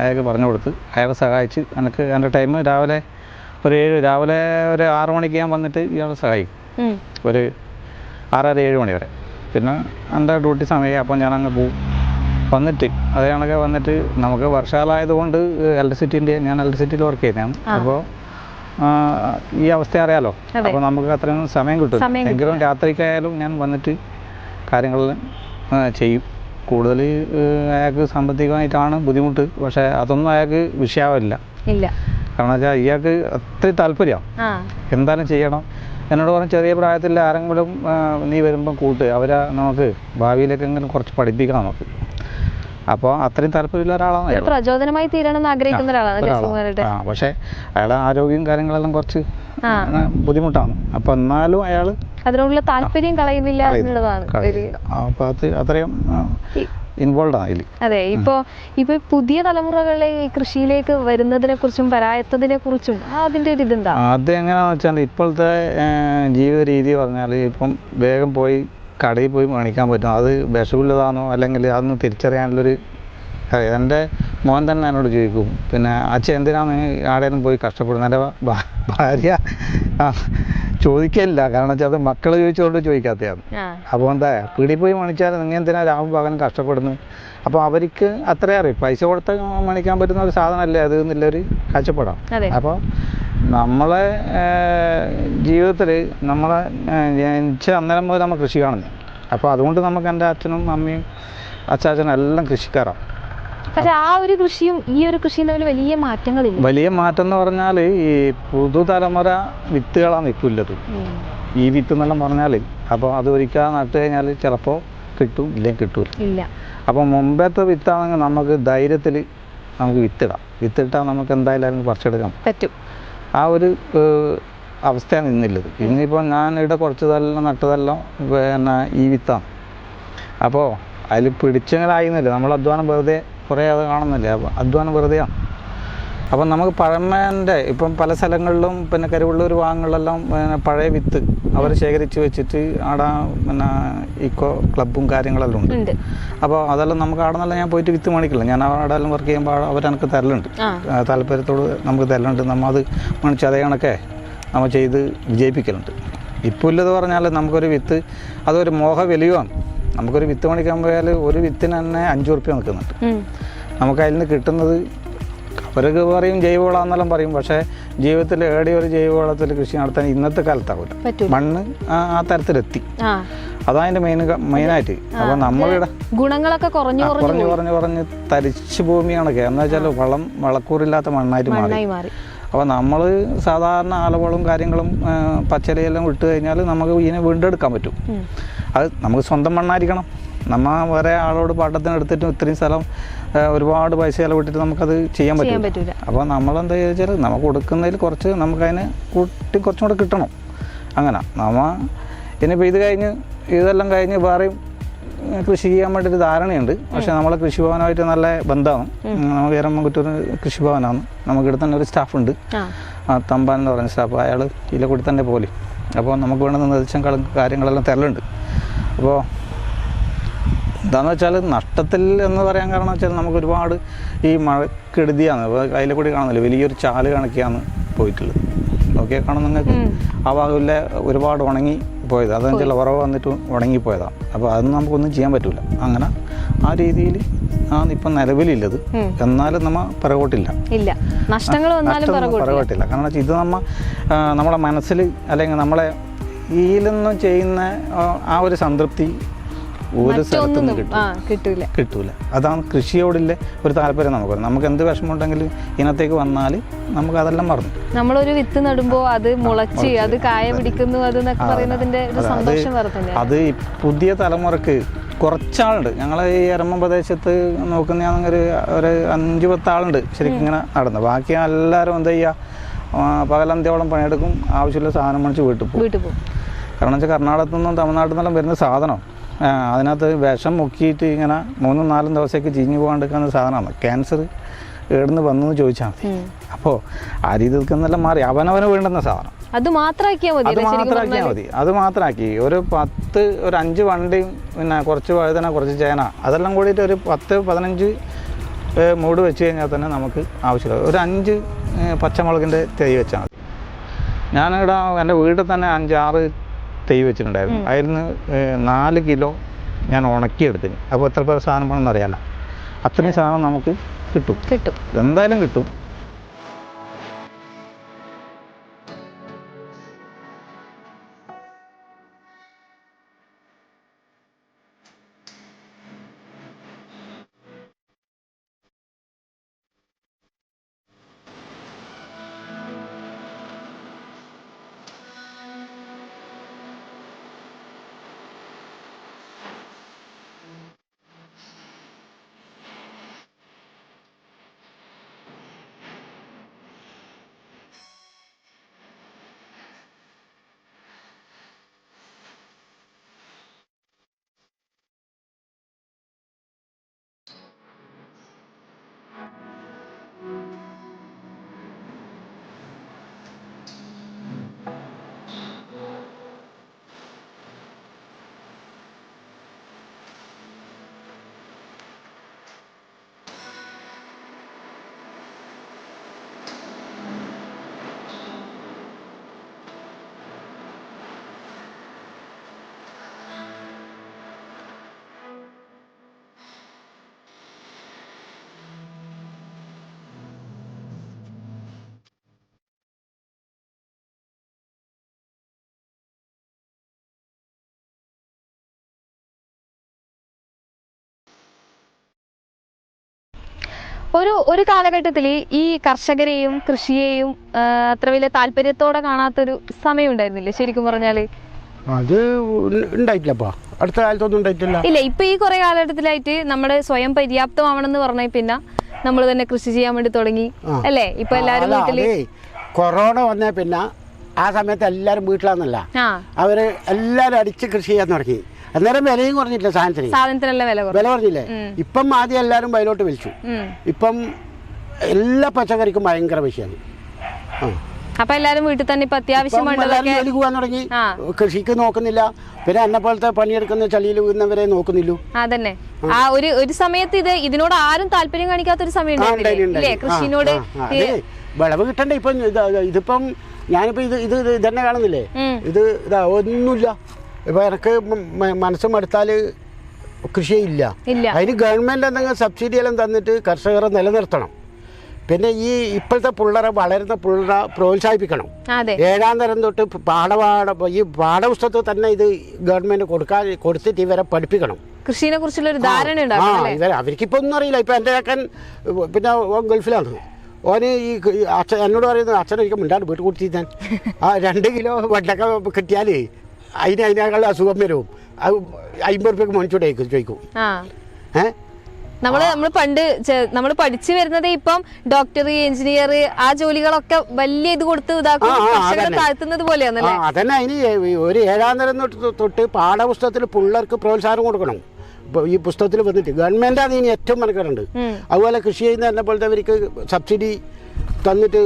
C: അയാൾക്ക് പറഞ്ഞു കൊടുത്ത് അയാളെ സഹായിച്ച് എനിക്ക് എന്റെ ടൈം രാവിലെ ഒരു ഏഴ് രാവിലെ ഒരു ആറ് മണിക്ക് ഞാൻ വന്നിട്ട് ഇയാളെ സഹായിക്കും. ഒരു ആറര ഏഴ് മണി വരെ. പിന്നെ എന്റെ ഡ്യൂട്ടി സമയമായി അപ്പോൾ ഞാൻ അങ്ങ് പോവും വന്നിട്ട് അത് കണക്കെ വന്നിട്ട് നമുക്ക് വർഷകാലമായതുകൊണ്ട് ഇലക്ട്രിസിറ്റിന്റെ ഞാൻ ഇലക്ട്രിസിറ്റിയിൽ വർക്ക് ചെയ്യുന്നതാണ്. അപ്പോൾ ഈ അവസ്ഥ അറിയാലോ? അപ്പോൾ നമുക്ക് അത്രയും സമയം കിട്ടും. എങ്കിലും രാത്രിക്കായാലും ഞാൻ വന്നിട്ട് കാര്യങ്ങൾ ചെയ്യും. കൂടുതൽ അയാൾക്ക് സാമ്പത്തികമായിട്ടാണ് ബുദ്ധിമുട്ട്. പക്ഷേ അതൊന്നും അയാൾക്ക് വിഷയമാവില്ല. കാരണം വെച്ചാൽ ഇയാൾക്ക് അത്രയും താല്പര്യം. എന്തായാലും ചെയ്യണം. എന്നോട് പറഞ്ഞ ചെറിയ പ്രായത്തിൽ ആരെങ്കിലും നീ വരുമ്പം കൂട്ട്. അവരെ നമുക്ക് ഭാവിയിലേക്ക് എങ്ങനെ കുറച്ച് പഠിപ്പിക്കാം നമുക്ക്. അപ്പോൾ അത്രയും താല്പര്യമുള്ള ഒരാളാണ്
A: പ്രചോദനമായി തീരണമെന്ന് ആഗ്രഹിക്കുന്ന ഒരാളാണ്
C: ആ പക്ഷേ അയാളെ ആരോഗ്യം കാര്യങ്ങളെല്ലാം കുറച്ച് ബുദ്ധിമുട്ടാണ്. അപ്പോൾ എന്നാലും അയാൾ
A: അതിനോടുള്ള താല്പര്യം കളയുന്നില്ല എന്നുള്ളതാണ് അപ്പൊ
C: അപ്പോൾ അത് അത്രയും ഇൻവോൾവ് ആയില്ല.
A: അതെ ഇപ്പോ ഇപ്പൊ പുതിയ തലമുറകളിലെ ഈ കൃഷിയിലേക്ക് വരുന്നതിനെ കുറിച്ചും വരാത്തതിനെ കുറിച്ചും അതിന്റെ ഒരു ഇതെന്താ?
C: അത് എങ്ങനെയാണെന്ന് വെച്ചാൽ ഇപ്പോഴത്തെ ജീവിത രീതി പറഞ്ഞാൽ ഇപ്പം വേഗം പോയി കടയിൽ പോയി മേടിക്കാൻ പറ്റും. അത് വിഷമുള്ളതാണോ അല്ലെങ്കിൽ അതൊന്ന് തിരിച്ചറിയാനുള്ളൊരു എന്റെ മോൻ തന്നെ എന്നോട് ചോദിക്കും പിന്നെ അച്ഛൻ എന്തിനാണ് ആടെയും പോയി കഷ്ടപ്പെടുന്നത്? എന്റെ ഭാര്യ ആ ചോദിക്കില്ല കാരണം വെച്ചാൽ അത് മക്കൾ ചോദിച്ചുകൊണ്ട് ചോദിക്കാത്തതാണ്. അപ്പോൾ എന്താ പീടിയിൽ പോയി മണിച്ചാൽ നിങ്ങൾ എന്തിനാ രാവും പകലും കഷ്ടപ്പെടുന്നു? അപ്പോൾ അവർക്ക് അത്രേ അറിയും. പൈസ കൊടുത്ത് മണിക്കാൻ പറ്റുന്ന ഒരു സാധനമല്ലേ അത് എന്നുള്ളൊരു കാഴ്ചപ്പാടാണ്. അപ്പോൾ നമ്മളെ ജീവിതത്തിൽ നമ്മളെ ജനിച്ച അന്നേരം മുതൽ നമ്മൾ കൃഷി കാണുന്നു. അപ്പോൾ അതുകൊണ്ട് നമുക്ക് എന്റെ അച്ഛനും അമ്മയും അച്ചാച്ചനും എല്ലാം കൃഷിക്കാരാണ്.
A: പക്ഷെ ആ ഒരു കൃഷിയും ഈ ഒരു കൃഷിയും തമ്മിൽ വലിയ മാറ്റങ്ങളില്ല.
C: വലിയ മാറ്റം എന്ന് പറഞ്ഞാൽ ഈ പുതുതലമുറ വിത്തുകളാണ് ഇപ്പോൾ ഉള്ളത് ഈ വിത്ത് എന്നെല്ലാം പറഞ്ഞാൽ അപ്പോൾ അത് ഒരിക്കൽ നട്ട് കഴിഞ്ഞാൽ ചിലപ്പോൾ കിട്ടും ഇല്ലെങ്കിൽ കിട്ടൂല.
A: ഇല്ല.
C: അപ്പോൾ മുമ്പത്തെ വിത്താണെങ്കിൽ നമുക്ക് ധൈര്യത്തിൽ നമുക്ക് വിത്തിടാം. വിത്തിട്ടാൽ നമുക്ക് എന്തായാലും പറിച്ചെടുക്കാം.
A: പറ്റും.
C: ആ ഒരു അവസ്ഥയാണ് ഇന്നുള്ളത്. ഇന്നിപ്പോൾ ഞാൻ ഇവിടെ കുറച്ചതെല്ലാം നട്ടതെല്ലാം പിന്നെ ഈ വിത്താണ്. അപ്പോൾ അതിൽ പിടിച്ചങ്ങനായിരുന്നില്ല നമ്മൾ അധ്വാനം വെറുതെ കുറേ അത് കാണുന്നില്ലേ? അപ്പം അധ്വാനം വെറുതെയാണ് അപ്പം നമുക്ക് പഴമേന്റെ ഇപ്പം പല സ്ഥലങ്ങളിലും പിന്നെ കരുവള്ളൂർ ഭാഗങ്ങളിലെല്ലാം പിന്നെ പഴയ വിത്ത് അവർ ശേഖരിച്ച് വെച്ചിട്ട് ആടെ പിന്നെ ഇക്കോ ക്ലബും കാര്യങ്ങളെല്ലാം ഉണ്ട്. അപ്പോൾ അതെല്ലാം നമുക്ക് അവിടെ നിന്നല്ല ഞാൻ പോയിട്ട് വിത്ത് മേടിക്കില്ല. ഞാൻ അവിടെ എല്ലാം വർക്ക് ചെയ്യുമ്പോൾ അവർ അവരെനിക്ക് തരലുണ്ട്. താല്പര്യത്തോട് നമുക്ക് തരലുണ്ട്. നമ്മൾ അത് മണിച്ച് അതേ കണക്കെ നമ്മൾ ചെയ്ത് വിജയിപ്പിക്കലുണ്ട്. ഇപ്പോൾ ഇല്ലെന്ന് പറഞ്ഞാൽ നമുക്കൊരു വിത്ത് അതൊരു മോഹ വിലയുമാണ് നമുക്കൊരു വിത്ത് മേടിക്കാൻ പോയാൽ ഒരു വിത്തിന് തന്നെ അഞ്ച് ഉറുപ്പ്യ നിൽക്കുന്നുണ്ട്. നമുക്ക് അതിൽ നിന്ന് കിട്ടുന്നത് അവരൊക്കെ പറയും ജൈവവളമെന്നെല്ലാം പറയും. പക്ഷേ ജീവിതത്തിൽ ഏടെ ഒരു ജൈവവളത്തിൽ കൃഷി നടത്താൻ ഇന്നത്തെ കാലത്താവില്ല മണ്ണ് ആ തരത്തിലെത്തി. അതാണ് മെയിൻ മെയിനായിട്ട്. അപ്പോൾ നമ്മളിവിടെ
A: ഗുണങ്ങളൊക്കെ കുറഞ്ഞു കുറഞ്ഞു
C: കുറഞ്ഞ് കുറഞ്ഞ് തരിച്ച് ഭൂമിയാണ് എന്ന് വെച്ചാൽ വളം വളക്കൂറില്ലാത്ത മണ്ണായിട്ട് മാറി. അപ്പോൾ നമ്മൾ സാധാരണ ആലവളവും കാര്യങ്ങളും പച്ചിലയെല്ലാം വിട്ട് കഴിഞ്ഞാൽ നമുക്ക് ഇതിനെ വീണ്ടെടുക്കാൻ പറ്റും. അത് നമുക്ക് സ്വന്തം മണ്ണായിരിക്കണം. നമ്മൾ വേറെ ആളോട് പാട്ടത്തിന് എടുത്തിട്ടും ഇത്രയും സ്ഥലം ഒരുപാട് പൈസ ചിലവിട്ടിട്ട് നമുക്കത് ചെയ്യാൻ
A: പറ്റില്ല
C: പറ്റും
A: പറ്റൂല.
C: അപ്പോൾ നമ്മളെന്താ ചോദിച്ചാൽ നമുക്ക് കൊടുക്കുന്നതിൽ കുറച്ച് നമുക്കതിന് കൂട്ടി കുറച്ചും കൂടെ കിട്ടണം. അങ്ങനെ. നമ്മ ഇനിയിപ്പോൾ ഇത് കഴിഞ്ഞ് ഇതെല്ലാം കഴിഞ്ഞ് വേറെയും കൃഷി ചെയ്യാൻ വേണ്ടി ഒരു ധാരണയുണ്ട്. പക്ഷെ നമ്മളെ കൃഷിഭവനുമായിട്ട് നല്ല ബന്ധമാണ്. നമുക്ക് എരമംകുറ്റൂർ കൃഷിഭവനാണ് നമുക്ക് ഇവിടെ തന്നെ ഒരു സ്റ്റാഫുണ്ട്.
A: ആ.
C: ആ തമ്പാൻ എന്ന് പറയുന്ന സ്റ്റാഫ്. അയാൾ ഇതിലെ കൂടി തന്നെ പോലെ. അപ്പോൾ നമുക്ക് വേണ്ട നിർദ്ദേശം കാര്യങ്ങളെല്ലാം തരലുണ്ട്. അപ്പോൾ എന്താണെന്ന് വെച്ചാൽ നഷ്ടത്തിൽ എന്ന് പറയാൻ കാരണം വെച്ചാൽ നമുക്ക് ഒരുപാട് ഈ മഴക്കെടുതിയാണ്. അപ്പോൾ അതിലെ കൂടി കാണുന്നില്ല? വലിയൊരു ചാൽ കണക്കിയാണ് പോയിട്ടുള്ളത്. നോക്കിയാൽ കാണും നിങ്ങൾക്ക്? ആ ഭാഗമില്ല ഒരുപാട് ഉണങ്ങി പോയത്. അതെന്ന് വെച്ചാൽ ഉറവ് വന്നിട്ട് ഉണങ്ങിപ്പോയതാണ് അപ്പോൾ അതൊന്നും നമുക്കൊന്നും ചെയ്യാൻ പറ്റില്ല അങ്ങനെ ആ രീതിയിൽ ആണ് ഇപ്പം നിലവിലുള്ളത്
A: ഉം.
C: എന്നാലും നമ്മ പിറകോട്ടില്ല.
A: ഇല്ല. നഷ്ടങ്ങൾ പിറകോട്ടില്ല.
C: കാരണം ഇത് നമ്മ നമ്മുടെ മനസ്സിൽ അല്ലെങ്കിൽ നമ്മളെ ഇതിലൊന്നും ചെയ്യുന്ന ആ, ഒരു സംതൃപ്തി ഒരു
A: സ്ഥലത്തൊന്നും കിട്ടൂല.
C: കിട്ടൂല. അതാണ് കൃഷിയോടുള്ള ഒരു താല്പര്യം നമുക്ക്. നമുക്ക് എന്ത് വിഷമമുണ്ടെങ്കിലും ഇനത്തേക്ക് വന്നാൽ നമുക്ക് അതെല്ലാം മറന്നു.
A: നമ്മളൊരു വിത്ത് നടുമ്പോ അത് മുളച്ച് അത് കായ പിടിക്കുന്നു അത് പറയുന്നതിന്റെ ഒരു സന്തോഷം
C: അത് പുതിയ തലമുറയ്ക്ക് കുറച്ചാളുണ്ട്. ഞങ്ങൾ ഈ എറമ പ്രദേശത്ത് നോക്കുന്നതാണെങ്കിൽ ഒരു ഒരു അഞ്ച് പത്താളുണ്ട് ശരിക്കും ഇങ്ങനെ നടന്നു. ബാക്കി എല്ലാവരും എന്താ ചെയ്യുക പകലന്ത്യോളം പണിയെടുക്കും. ആവശ്യമുള്ള സാധനം മേടിച്ച് വീട്ടിൽ പോകും.
A: വീട്ടിൽ പോകും.
C: കാരണം വെച്ചാൽ കർണാടകത്തു നിന്നും തമിഴ്നാട്ടിൽ നിന്നെല്ലാം വരുന്ന സാധനം. അതിനകത്ത് വിഷം മുക്കിയിട്ട് ഇങ്ങനെ മൂന്നും നാലും ദിവസമൊക്കെ ചീഞ്ഞു പോകാണ്ടിരിക്കുന്ന സാധനമാണ്. ക്യാൻസർ എവിടുന്ന് വന്നു ചോദിച്ചാൽ മതി. അപ്പോൾ ആ രീതിയിൽ നിന്നെല്ലാം മാറി. അവനവന് വേണ്ടുന്ന സാധനം.
A: അത് മാത്രമാക്കിയാൽ മതി
C: അത് മാത്രമാക്കിയാൽ മതി. അത് മാത്രമാക്കി. ഒരു പത്ത് ഒരു അഞ്ച് വണ്ടിയും പിന്നെ കുറച്ച് വഴുതന കുറച്ച് ചേന അതെല്ലാം കൂടിയിട്ട് ഒരു പത്ത് പതിനഞ്ച് മൂട് വെച്ച് കഴിഞ്ഞാൽ തന്നെ നമുക്ക് ആവശ്യമില്ല ഒരു അഞ്ച് പച്ചമുളകിന്റെ തൈ വെച്ചാൽ മതി. ഞാനിവിടെ എന്റെ വീട്ടിൽ തന്നെ അഞ്ചാറ് തൈ വെച്ചിട്ടുണ്ടായിരുന്നു. ഏ, നാല് കിലോ ഞാൻ ഉണക്കിയെടുത്തിന്. അപ്പോൾ എത്ര പേർ സാധനം വേണമെന്ന് അറിയാമല്ലോ. അത്രയും സാധനം നമുക്ക് കിട്ടും.
A: കിട്ടും.
C: എന്തായാലും കിട്ടും.
A: ഒരു ഒരു കാലഘട്ടത്തിൽ ഈ കർഷകരെയും കൃഷിയെയും അത്ര വലിയ താല്പര്യത്തോടെ കാണാത്തൊരു സമയം ഉണ്ടായിരുന്നില്ലേ ശരിക്കും പറഞ്ഞാൽ.
B: അത് ഉണ്ട- ഉണ്ടായിട്ടില്ലപ്പാ അടുത്ത കാലത്തൊന്നും ഉണ്ടായിട്ടില്ല.
A: ഇല്ല ഇപ്പൊ ഈ കുറെ കാലഘട്ടത്തിലായിട്ട് നമ്മുടെ സ്വയം പര്യാപ്തമാവണമെന്ന് പറഞ്ഞ പിന്നെ നമ്മൾ തന്നെ കൃഷി ചെയ്യാൻ വേണ്ടി തുടങ്ങി. അല്ലേ? ഇപ്പൊ എല്ലാരും
B: വീട്ടിൽ കൊറോണ വന്ന പിന്നെ ആ സമയത്ത് എല്ലാരും വീട്ടിലാന്നല്ല. അവർ എല്ലാരും അടിച്ച് കൃഷി ചെയ്യാൻ തുടങ്ങി. അന്നേരം വിലയും കുറഞ്ഞിട്ടില്ല സാധനത്തിന്.
A: സാധനത്തിനെല്ലാം വില കുറഞ്ഞില്ലേ?
B: വില. ഇപ്പം ആദ്യം എല്ലാവരും വയലോട്ട് വിളിച്ചു. ഇപ്പം എല്ലാ പച്ചക്കറിക്കും ഭയങ്കര വിഷയമാണ് ആ.
A: അപ്പൊ എല്ലാരും വീട്ടിൽ തന്നെ ഇപ്പൊ അത്യാവശ്യം
B: പോകാൻ തുടങ്ങി. കൃഷിക്ക് നോക്കുന്നില്ല. പിന്നെ എന്നെ പോലത്തെ പണിയെടുക്കുന്ന ചളിയിൽ വീഴുന്നവരെ നോക്കുന്നില്ലു.
A: അതന്നെ. ആ. ഒരു ഒരു സമയത്ത് ഇത് ഇതിനോട് ആരും താല്പര്യം കാണിക്കാത്ത ഒരു സമയം കൃഷിനോട്.
B: വിളവ് കിട്ടണ്ടേ? ഇപ്പം ഇതിപ്പം ഞാനിപ്പോ ഇത് ഇത് ഇത് ഇതന്നെ കാണുന്നില്ലേ? ഇത് ഇതാ ഒന്നുമില്ല. ഇപ്പൊ എനിക്ക് മനസ്സ് മടുത്താൽ കൃഷിയില്ല. അതിന് ഗവൺമെന്റ് എന്തെങ്കിലും സബ്സിഡി എല്ലാം തന്നിട്ട് കർഷകരെ നിലനിർത്തണം. പിന്നെ ഈ ഇപ്പോഴത്തെ പിള്ളേരെ വളരുന്ന പിള്ളേരെ പ്രോത്സാഹിപ്പിക്കണം. ഏഴാം തരം തൊട്ട് പാഠപാഠ ഈ പാഠപുസ്തകത്തിൽ തന്നെ ഇത് ഗവൺമെന്റ് കൊടുക്കാൻ കൊടുത്തിട്ട് ഇവരെ പഠിപ്പിക്കണം.
A: കൃഷിനെ കുറിച്ചുള്ള ഒരു ധാരണ
B: ആ ഇവർ അവർക്കിപ്പോൾ ഒന്നും അറിയില്ല. ഇപ്പം എന്റെ അക്കൻ പിന്നെ ഗൾഫിലാണ്. ഓന് ഈ അച്ഛൻ എന്നോട് പറയുന്നത് അച്ഛനൊരിക്കും മിണ്ടാണ്ട് വീട്ടിൽ കൊടുത്തി ഞാൻ ആ രണ്ട് കിലോ വെണ്ടക്ക കിട്ടിയാൽ അതിന് അതിനേക്കാൾ അസുഖം വരും. അത് അമ്പത് റുപ്യക്ക് മേടിച്ചോടെ ചോദിക്കും
A: ആ.
B: ഏ?
A: നമ്മൾ നമ്മൾ പണ്ട് നമ്മൾ പഠിച്ചു വരുന്നത് ഇപ്പം ഡോക്ടർ എഞ്ചിനീയർ ആ ജോലികളൊക്കെ വലിയ ഇത് കൊടുത്ത് ഇതാക്കും. താഴ്ത്തുന്നത് പോലെയാണല്ലേ?
B: അതന്നെ. അതിന് ഒരു ഏഴാം തരം തൊട്ട് പാഠപുസ്തകത്തിൽ പിള്ളേർക്ക് പ്രോത്സാഹനം കൊടുക്കണം. ഈ പുസ്തകത്തിൽ വന്നിട്ട് ഗവൺമെന്റ് അതിന് ഏറ്റവും മെനക്കെടുണ്ട് അതുപോലെ കൃഷി ചെയ്യുന്ന എന്നെ പോലത്തെവർക്ക് സബ്സിഡി തന്നിട്ട്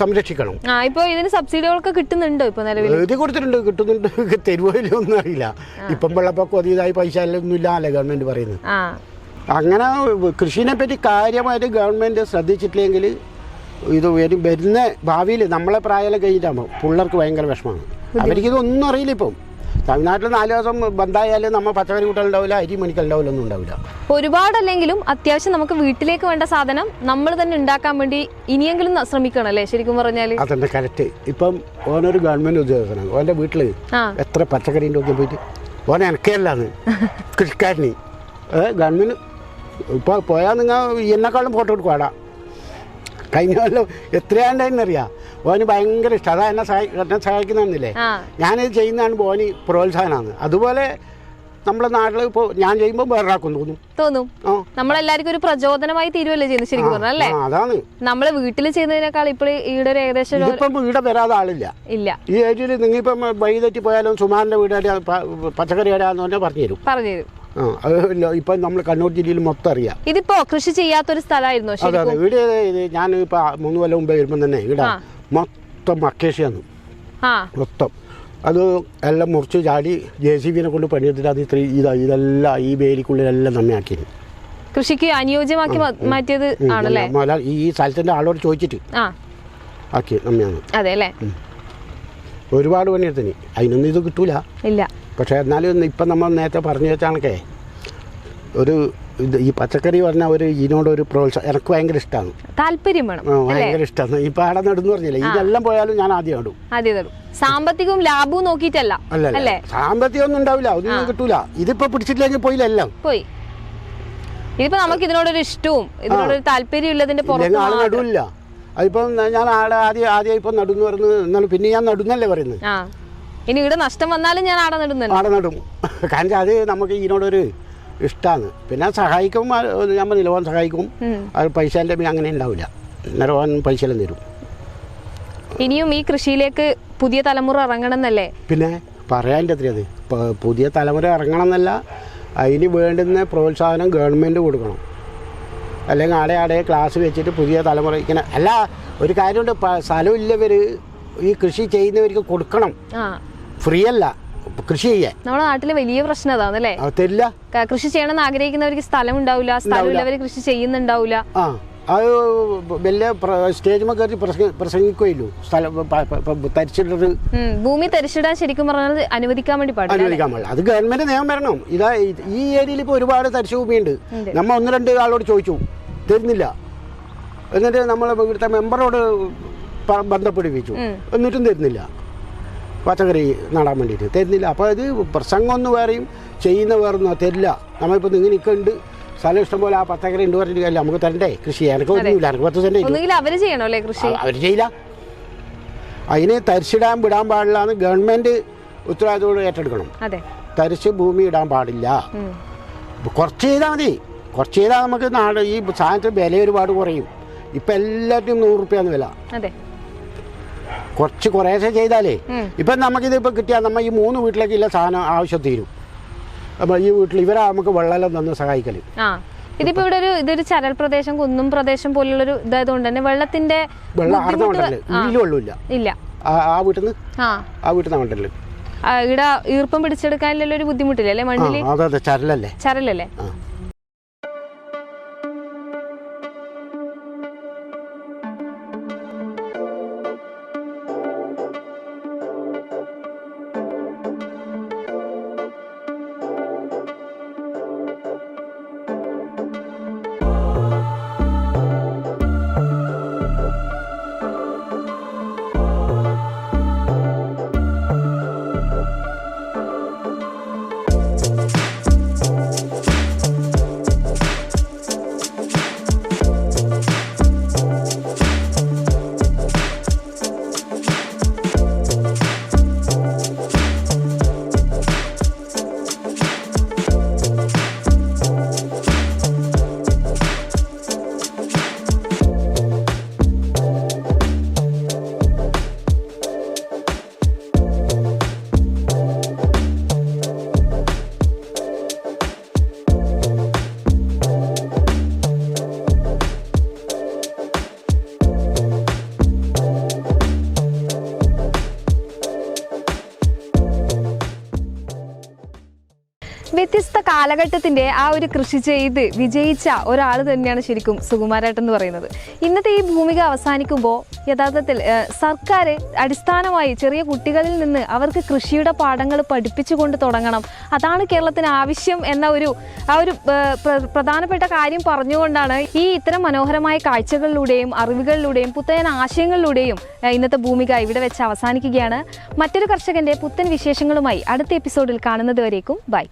B: സംരക്ഷിക്കണം.
A: ഇപ്പൊ ഇതിന് സബ്സിഡികളൊക്കെ കിട്ടുന്നുണ്ടോ ഇപ്പൊ നിലവിൽ?
B: എഴുതി കൊടുത്തിട്ടുണ്ട് കിട്ടുന്നുണ്ട്. തരുവല്ലോ ഒന്നും അറിയില്ല. ഇപ്പം വെള്ളപ്പൊക്കം അതിയതായി പൈസ ഒന്നുമില്ല ഒന്നും ഇല്ല അല്ലേ ഗവൺമെന്റ് പറയുന്നത്. അങ്ങനെ കൃഷിനെ പറ്റി കാര്യമായിട്ട് ഗവൺമെന്റ് ശ്രദ്ധിച്ചിട്ടില്ലെങ്കിൽ ഇത് വരും വരുന്ന ഭാവിയിൽ നമ്മളെ പ്രായം കഴിഞ്ഞിട്ടാകുമ്പോൾ പിള്ളേർക്ക് ഭയങ്കര വിഷമമാണ്. അവർക്ക് ഇതൊന്നും അറിയില്ല ഇപ്പം. തമിഴ്നാട്ടിൽ നാല് ദിവസം ബന്ധായാലും നമ്മൾ പച്ചക്കറി കൂട്ടലുണ്ടാവില്ല അരി മണിക്കലുണ്ടാവില്ല ഒന്നും ഉണ്ടാവില്ല.
A: ഒരുപാടല്ലെങ്കിലും അത്യാവശ്യം നമുക്ക് വീട്ടിലേക്ക് വേണ്ട സാധനം നമ്മൾ തന്നെ ഉണ്ടാക്കാൻ വേണ്ടി ഇനിയെങ്കിലും ശ്രമിക്കണം അല്ലേ? ശരിക്കും പറഞ്ഞാൽ
B: അതന്നെ കറക്റ്റ് ഇപ്പം ഓനൊരു ഗവൺമെന്റ് ഉദ്യോഗസ്ഥനാണ്. ഓന്റെ വീട്ടിൽ എത്ര പച്ചക്കറി നോക്കി പോയിട്ട്. ഓൻ എനക്കല്ലാന്ന്. കൃഷിക്കാരന്. ഗവൺമെന്റ് ഇപ്പോൾ പോയാൽ നിങ്ങൾ എന്നെക്കാളും ഫോട്ടോ എടുക്കുവാടാ കഴിഞ്ഞ കൊല്ലം എത്രയാണ്ടെന്നറിയാം ഓന് ഭയങ്കര ഇഷ്ടം. അതാ എന്നെ സഹായി എന്നെ സഹായിക്കുന്നതെന്നില്ലേ?
A: ആ.
B: ഞാനിത് ചെയ്യുന്നതാണ് ഓന് പ്രോത്സാഹനമാണ് അതുപോലെ നമ്മുടെ നാട്ടിൽ ഇപ്പോൾ ഞാൻ ചെയ്യുമ്പോൾ വേറൊരാൾക്കും തോന്നും.
A: തോന്നും. നമ്മളെല്ലാവർക്കും ഒരു പ്രചോദനമായി തീരുവല്ലേ ചെയ്യുന്നത് ശരിക്കും പറഞ്ഞാൽ അല്ലേ?
B: അതാണ്.
A: നമ്മൾ വീട്ടിൽ ചെയ്യുന്നതിനേക്കാൾ ഇപ്പോൾ ഈടെ ഒരു ഏകദേശം
B: ഇപ്പം വീട് വരാതെ ആളില്ല.
A: ഇല്ല.
B: ഈ ഏരിയയിൽ നിങ്ങളിപ്പം വഴി തെറ്റി പോയാലും സുമാറിന്റെ വീട് പച്ചക്കറി എവിടെയാന്ന് പറഞ്ഞാൽ പറഞ്ഞു തരും
A: പറഞ്ഞു തരും
B: ആ അത് ഇല്ല, ഇപ്പം നമ്മൾ കണ്ണൂർ ജില്ലയിൽ മൊത്തം അറിയാം.
A: ഇതിപ്പോ കൃഷി ചെയ്യാത്തൊരു സ്ഥലമായിരുന്നു
B: അതെ അതെ. ഇവിടെ ഞാൻ ഇപ്പൊ മൂന്ന് കൊല്ലം മുമ്പേ വരുമ്പോ തന്നെ ഇവിടെ. മൊത്തം മക്കേഷ്യാണ് മൊത്തം. അത് എല്ലാം മുറിച്ച് ചാടി ജെ സി ബിനെ കൊണ്ട് പണിയെടുത്തിട്ട് അത് ഇത്ര ഇതാ ഇതെല്ലാം ഈ വേലിക്കുള്ളിലെല്ലാം നമ്മയാക്കി
A: കൃഷിക്ക് അനുയോജ്യമാക്കി മാറ്റിയത് ആണല്ലേ?
B: ഈ സ്ഥലത്തിന്റെ ആളോട് ചോദിച്ചിട്ട് ആക്കി നമ്മയാണ്
A: അതെ അല്ലേ?
B: ഒരുപാട് പണിയെടുത്തിന്. അതിനൊന്നും ഇത് കിട്ടൂല.
A: ഇല്ല.
B: പക്ഷേ എന്നാലും ഇപ്പം നമ്മൾ നേരത്തെ പറഞ്ഞു വെച്ചാണൊക്കെ ഒരു ഇത് ഈ പച്ചക്കറി പറഞ്ഞ ഒരു ഇതിനോടൊരു പ്രോത്സാഹനം എനിക്ക് ഭയങ്കര ഇഷ്ടമാണ്
A: താല്പര്യം വേണം
B: ഭയങ്കര ഇഷ്ടമാണ് ഈ പാടം നടുന്ന് പറഞ്ഞില്ല ഇതെല്ലാം പോയാലും ഞാൻ ആദ്യം നടും.
A: ആദ്യം സാമ്പത്തികവും ലാഭവും നോക്കിയിട്ടല്ല
B: അല്ല സാമ്പത്തികം ഒന്നും ഉണ്ടാവില്ല ഒന്നും കിട്ടൂല. ഇതിപ്പോ പിടിച്ചിട്ടില്ലെങ്കിൽ പോയില്ല എല്ലാം.
A: പോയി. ഇതിപ്പോ നമുക്ക് ഇതിനോടൊരു ഇഷ്ടവും ഇതിനോടൊരു താല്പര്യം ഉള്ളതിന്റെ പുറത്ത്.
B: നടുവില്ല അതിപ്പം ഞാൻ ആടെ ആദ്യം ആദ്യം ഇപ്പം നടുന്ന് പറഞ്ഞു പിന്നെ ഞാൻ നടുന്നല്ലേ പറയുന്നത്.
A: ഇനി ഇവിടെ നഷ്ടം വന്നാലും ഞാൻ ആടെ നടുന്നു
B: ആടെ നടും. കാരണം അത് നമുക്ക് ഇതിനോടൊരു ഇഷ്ടമാണ് പിന്നെ സഹായിക്കും ഞാൻ നമ്മൾ നിലവാൻ സഹായിക്കും. അത് പൈസേന്റെ പിന്നെ അങ്ങനെ ഉണ്ടാവില്ല. നിലവാൻ പൈസ എല്ലാം തരും.
A: ഇനിയും ഈ കൃഷിയിലേക്ക് പുതിയ തലമുറ ഇറങ്ങണം എന്നല്ലേ
B: പിന്നെ പറയാന്റെ അത്രയത് ഇപ്പോൾ പുതിയ തലമുറ ഇറങ്ങണം എന്നല്ല അതിന് വേണ്ടുന്ന പ്രോത്സാഹനം ഗവൺമെന്റ് കൊടുക്കണം. അല്ലെങ്കിൽ ആടെ ആടെ ക്ലാസ് വെച്ചിട്ട് പുതിയ തലമുറ ഇങ്ങനെ അല്ല ഒരു കാര്യമുണ്ട് സ്ഥലമില്ലവർ ഈ കൃഷി ചെയ്യുന്നവർക്ക് കൊടുക്കണം. ഫ്രീ അല്ല കൃഷി ചെയ്യാൻ.
A: നമ്മുടെ നാട്ടിലെ വലിയ പ്രശ്നം അതാണല്ലേ?
B: അത് തരില്ല
A: കൃഷി ചെയ്യണമെന്ന് ആഗ്രഹിക്കുന്നവർക്ക് സ്ഥലം ഉണ്ടാവില്ല സ്ഥലമുള്ളവർ കൃഷി ചെയ്യുന്നുണ്ടാവില്ല
B: ആ അത് വലിയ സ്റ്റേജ് കയറി പ്രസംഗിക്കുകയില്ലോ സ്ഥലം
A: ഉം, ഭൂമി തരിച്ചിടാൻ ശരിക്കും പറഞ്ഞാൽ അനുവദിക്കാൻ വേണ്ടി പാടില്ല?
B: അനുവദിക്കാൻ പാടില്ല. അത് ഗവൺമെന്റ് നിയമം വരണം. ഇതാ ഈ ഏരിയയിൽ ഇപ്പോൾ ഒരുപാട് തരിശു ഭൂമിയുണ്ട്
A: ഉണ്ട്.
B: നമ്മ ഒന്ന് രണ്ട് ആളോട് ചോദിച്ചു. തരുന്നില്ല. എന്നിട്ട് നമ്മൾ ഇവിടുത്തെ മെമ്പറോട്
A: ബന്ധപ്പെടുവിച്ചു.
B: എന്നിട്ടും തരുന്നില്ല. പച്ചക്കറി നടാൻ വേണ്ടിയിട്ട്. തരുന്നില്ല. അപ്പോൾ ഇത് പ്രസംഗം ഒന്നും വേറെയും ചെയ്യുന്ന വേറൊന്നും തരില്ല. നമ്മളിപ്പോൾ നിങ്ങൾ ഉണ്ട് സ്ഥലം ഇഷ്ടംപോലെ ആ പച്ചക്കറി ഉണ്ട് പറഞ്ഞിട്ട് കാര്യമില്ല. നമുക്ക് തരണ്ടേ? കൃഷി എനിക്ക് ഒന്നുമില്ല. എനിക്ക് പത്ത് സെന്റ് ഇല്ല
A: ഒന്നുകിൽ അവർ ചെയ്യണോ അല്ലേ കൃഷി?
B: അവർ ചെയ്യില്ല. അതിന് തരിച്ചിടാൻ വിടാൻ പാടില്ല എന്ന് ഗവൺമെന്റ് ഉത്തരവാദിത്തോട് ഏറ്റെടുക്കണം. തരിച്ച് ഭൂമി ഇടാൻ പാടില്ല. കുറച്ച് ചെയ്താൽ മതി. കുറച്ച് ചെയ്താൽ നമുക്ക് നാട് ഈ സാധനത്തിന് വില ഒരുപാട് കുറയും. ഇപ്പം എല്ലാറ്റിനും നൂറ് റുപ്യാന്ന് വില. കുറച്ച് കുറേശ്ശെ ചെയ്താലേ. ഇപ്പം നമുക്കിത് ഇപ്പം കിട്ടിയാൽ നമ്മൾ ഈ മൂന്ന് വീട്ടിലേക്കുള്ള സാധനം ആവശ്യം തീരും. അപ്പോൾ ഈ വീട്ടിൽ ഇവരാ നമുക്ക് വെള്ളമെല്ലാം തന്ന് സഹായിക്കൽ
A: ആ. ഇതിപ്പോ ഇവിടെ ഒരു ഇതൊരു ചരൽ പ്രദേശം കുന്നും പ്രദേശം പോലുള്ളൊരു ഇതായതുകൊണ്ട് തന്നെ വെള്ളത്തിന്റെ ഇല്ല
B: ആ വീട്ടിൽ നിന്ന്
A: ആ.
B: വീട്ടിൽ നിന്ന് കൊണ്ടല്ലേ
A: ഇവിടെ ഈർപ്പം പിടിച്ചെടുക്കാനുള്ള ഒരു ബുദ്ധിമുട്ടില്ല അല്ലേ
B: മണ്ണിൽ? ചരലല്ലേ?
A: ചരലല്ലേ? കാലഘട്ടത്തിന്റെ ആ ഒരു കൃഷി ചെയ്ത് വിജയിച്ച ഒരാൾ തന്നെയാണ് ശരിക്കും സുകുമാരേട്ടൻ എന്ന് പറയുന്നത്. ഇന്നത്തെ ഈ ഭൂമിക അവസാനിക്കുമ്പോൾ യഥാർത്ഥത്തിൽ സർക്കാർ അടിസ്ഥാനമായി ചെറിയ കുട്ടികളിൽ നിന്ന് അവർക്ക് കൃഷിയുടെ പാഠങ്ങൾ പഠിപ്പിച്ചുകൊണ്ട് തുടങ്ങണം. അതാണ് കേരളത്തിന് ആവശ്യം എന്ന ഒരു ആ ഒരു പ്രധാനപ്പെട്ട കാര്യം പറഞ്ഞുകൊണ്ടാണ് ഈ ഇത്തരം മനോഹരമായ കാഴ്ചകളിലൂടെയും അറിവുകളിലൂടെയും പുത്തൻ ആശയങ്ങളിലൂടെയും ഇന്നത്തെ ഭൂമിക ഇവിടെ വെച്ച് അവസാനിക്കുകയാണ്. മറ്റൊരു കർഷകന്റെ പുത്തൻ വിശേഷങ്ങളുമായി അടുത്ത എപ്പിസോഡിൽ കാണുന്നത് വരേക്കും ബൈ.